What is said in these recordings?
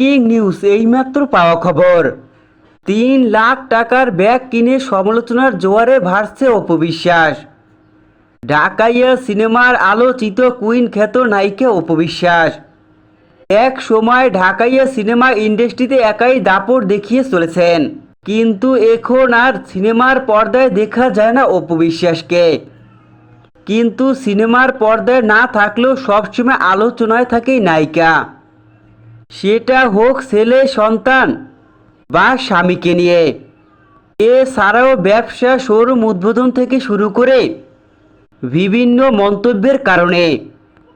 Breaking news, এইমাত্র পাওয়া খবর। তিন লাখ টাকার ব্যাগ কিনে সমালোচনার জোয়ারে ভাসছে অপবিশ্বাস ঢাকাইয়া সিনেমার আলোচিত কুইন খ্যাত নায়িকা অপবিশ্বাস এক সময় ঢাকাইয়া সিনেমা ইন্ডাস্ট্রিতে একাই দাপট দেখিয়ে চলেছেন। কিন্তু এখন আর সিনেমার পর্দায় দেখা যায় না অপবিশ্বাসকে কিন্তু সিনেমার পর্দায় না থাকলেও সবসময় আলোচনায় থাকে নায়িকা। সেটা হোক ছেলে, সন্তান বা স্বামীকে নিয়ে। এছাড়াও ব্যবসা শোরুম উদ্বোধন থেকে শুরু করে বিভিন্ন মন্তব্যের কারণে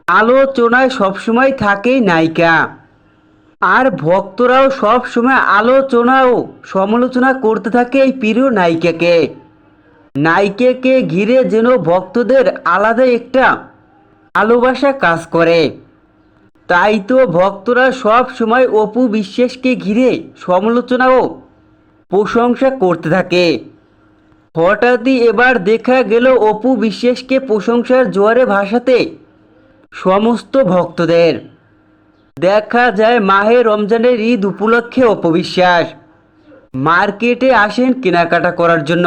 আলোচনায় সবসময় থাকেই নায়িকা। আর ভক্তরাও সব সময় আলোচনা ও সমালোচনা করতে থাকে এই প্রিয় নায়িকাকে। নায়িকাকে ঘিরে যেন ভক্তদের আলাদা একটা ভালোবাসা কাজ করে। তাই তো ভক্তরা সব সময় অপু বিশ্বাসকে ঘিরে সমালোচনা ও প্রশংসা করতে থাকে। হঠাৎই এবার দেখা গেল অপু বিশ্বাসকে প্রশংসার জোয়ারে ভাসাতে সমস্ত ভক্তদের। দেখা যায় মাহে রমজানের ঈদ উপলক্ষে অপবিশ্বাস মার্কেটে আসেন কেনাকাটা করার জন্য।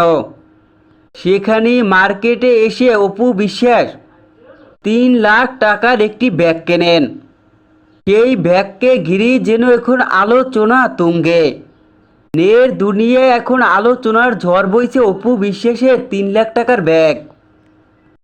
সেখানে মার্কেটে এসে অপু বিশ্বাস তিন লাখ টাকার একটি ব্যাগ কেনেন। সেই ব্যাগকে ঘিরি যেন এখন আলোচনা তুঙ্গে। নের দুনিয়ায় এখন আলোচনার ঝড় বইছে অপু বিশ্বাসের তিন লাখ টাকার ব্যাগ।